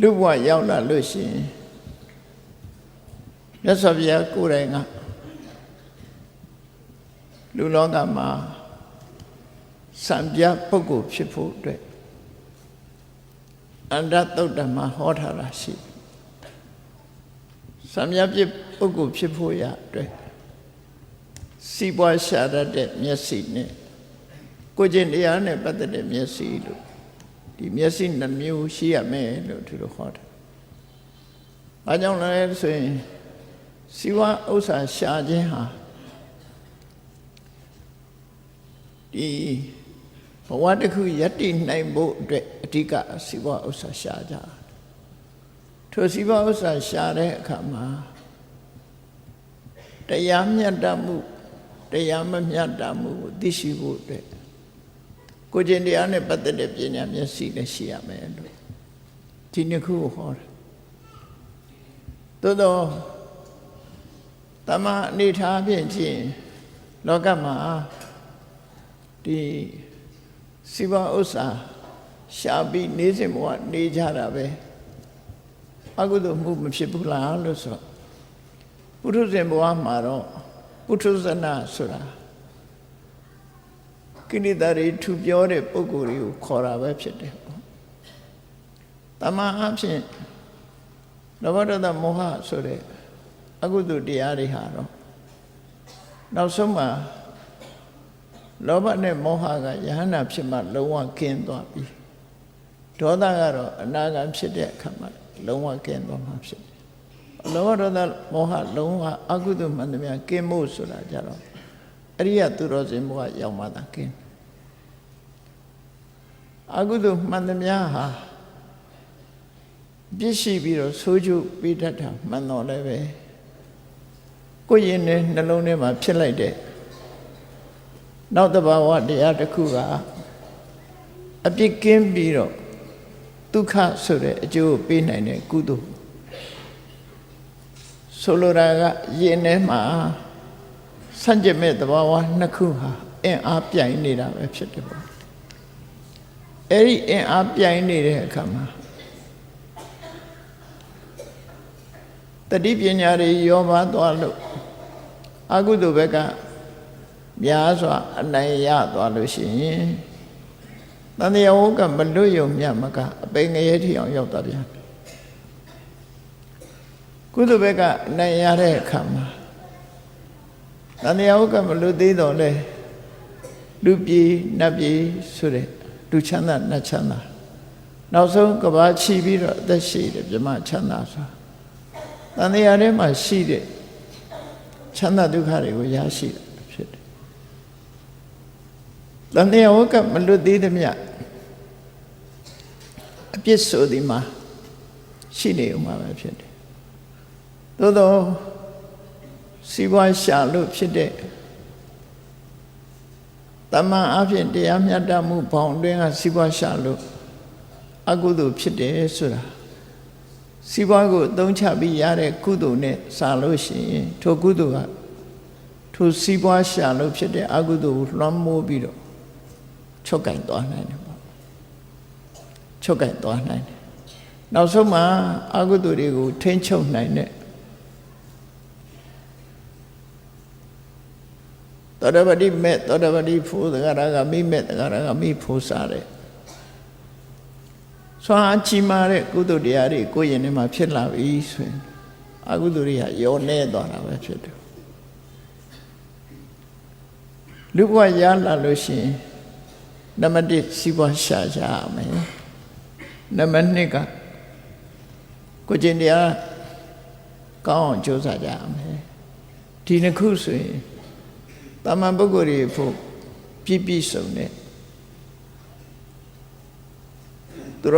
လူဘဝရောက်လာလို့ရှိရင်မြတ်စွာဘုရားကိုယ်တိုင်ကလူလောကမှာစံပြပုဂ္ဂိုလ်ဖြစ်ဖို့အတွက်အန္တသုတ်တမှာဟောထားတာရှိတယ်စံပြပြပုဂ္ဂိုလ်ဖြစ်ဖို့ရအတွက်စီးပွားရှာတတ်တဲ့မျက်စိနဲ့ကိုယ်ကျင့်တရားနဲ့ပတ်သက်တဲ့မျက်စိလို့ ဒီမျက်စိနှမျိုးရှိရမယ်လို့သူတို့ဟောတယ်။ဘာကြောင့်လဲဆိုရင်စီဝါဥစ္စာရှာခြင်းဟာဒီဘဝတစ်ခုယက်တည်နိုင်ဖို့အတွက်အဓိကစီဝါဥစ္စာရှာကြတယ်။ထိုစီဝါဥစ္စာရှာတဲ့အခါမှာတရားမျှတမှုတရားမမျှတမှုကိုသိရှိဖို့အတွက် ကိုကျင်တရားနဲ့ပတ်သက်တဲ့ပညာမျက်စိလည်းရှိရမယ်လို့ဒီနှစ်ခုကိုဟောတယ်သို့တော့တမန်အနေထားဖြင့်ချင်းလောကမှာဒီစိဘဥစ္စာရှာပြီးနေစဉ်ဘဝနေကြတာပဲအကုသိုလ်မှုမဖြစ်ဘူးလားလို့ဆိုတော့ပုထုဇဉ်ဘဝမှာတော့ပုထုဇဏဆိုတာ ကိလေသာတွေထူပြောတဲ့ပုံကိုယ်တွေကိုခေါ်တာပဲဖြစ်တယ်ပေါ့တမန်အဖြစ်လောဘဒေါသမောဟဆိုတဲ့အကုသိုလ်တရားတွေဟာတော့နောက်ဆုံးမှာလောဘနဲ့မောဟကယဟနာဖြစ်မှလုံးဝကင်းသွားပြီဒေါသကတော့အနာဂတ်ဖြစ်တဲ့အခါမှာလုံးဝကင်းသွားမှာဖြစ်တယ်လောဘဒေါသမောဟလုံးဝအကုသိုလ်မှန်သမျှကင်းဖို့ဆိုတာကြတော့အရိယသူတော်စင်ဘုရားရောက်မှသာကင်း အကုသိုလ်မှန်သမျှဟာပြည့်ရှိပြီးတော့ဆိုးကျိုးပေးတတ်တာမှန်တော်လည်းပဲကိုယ်ရင်နဲ့နှလုံးထဲမှာဖြစ်လိုက်တဲ့နောက်တဘာဝတရားတစ်ခုကအပြစ်ကင်းပြီးတော့ဒုက္ခဆိုတဲ့အကျိုးကိုပေးနိုင်တဲ့ကုသိုလ်ဆိုလိုတာကယင်ထဲမှာဆန့်ကျင်မဲ့သဘာဝနှစ်ခုဟာအင်အားပြိုင်နေတာပဲဖြစ်တယ်ပေါ့ အဲ့ဒီအင်အားပြိုင်နေတဲ့အခါမှာတတိပညာတွေရောပါသွားလို့အကုသိုလ်ဘက်ကများစွာအနိုင်ရသွားလို့ရှိရင်တန်တရားဝကမလွတ်ယုံမြတ်မကအပိငရဲထီအောင်ရောက်သွားပြန်ကုသိုလ်ဘက်ကအနိုင်ရတဲ့အခါမှာတန်တရားဝကမလွတ်သေးတော့လဲလူပြည်နတ်ပြည်ဆိုတဲ့ လူချမ်းသာနတ်ချမ်းသာနောက်ဆုံးကဘာချီပြီးတော့အသက်ရှိတယ်ပြမချမ်းသာဆိုတန်တရားထဲမှာရှိတဲ့ချမ်းသာဒုက္ခတွေကိုရရှိတယ်ဖြစ်တယ်တန်တရားဝကမလွတ်သေးသမျှအပြစ်ဆိုဒီမှာရှိနေဦးမှာပဲဖြစ်တယ်သို့တော့စီးပွားရှာလို့ဖြစ်တဲ့ တမန်အဖြစ်တရားမျှတမှုဘောင်တွင်းကစီးပွားရှာလို့အကုသိုလ်ဖြစ်တယ်ဆိုတာစီးပွားကိုအသုံးချပြီးရတဲ့ကုသိုလ်နဲ့စာလို့ရှိရင်ထိုကုသိုလ်ကထိုစီးပွားရှာလို့ဖြစ်တဲ့အကုသိုလ်ကိုလွှမ်းမိုးပြီးတော့ချုပ်ကင်သွားနိုင်တယ်ပေါ့ချုပ်ကင်သွားနိုင်တယ်နောက်ဆုံးမှာအကုသိုလ်တွေကိုထိမ့်ချုပ်နိုင်တဲ့ သောတပတိမဲ့သောတပတိဖို့သဂရကမိမဲ့သဂရကမိဖို့စားတဲ့ဆွမ်းအားချီမာတဲ့ကုသိုလ်တရားတွေကိုယ့်ရင်ထဲမှာဖြစ်လာပြီဆိုရင်အကုသိုလ်တွေကရောနေသွားတာပဲဖြစ်တယ်လူဘဝရလာလို့ရှိရင်နံပါတ်1စီးပွားရှာကြရမယ်နံပါတ်2ကကိုကျင်တရားကောင်းအောင်ကြိုးစားကြရမယ်ဒီနှစ်ခုဆိုရင် တာမန်ပုဂ္ဂိုလ်တွေဖို့ပြည့်ပြည့်စုံတဲ့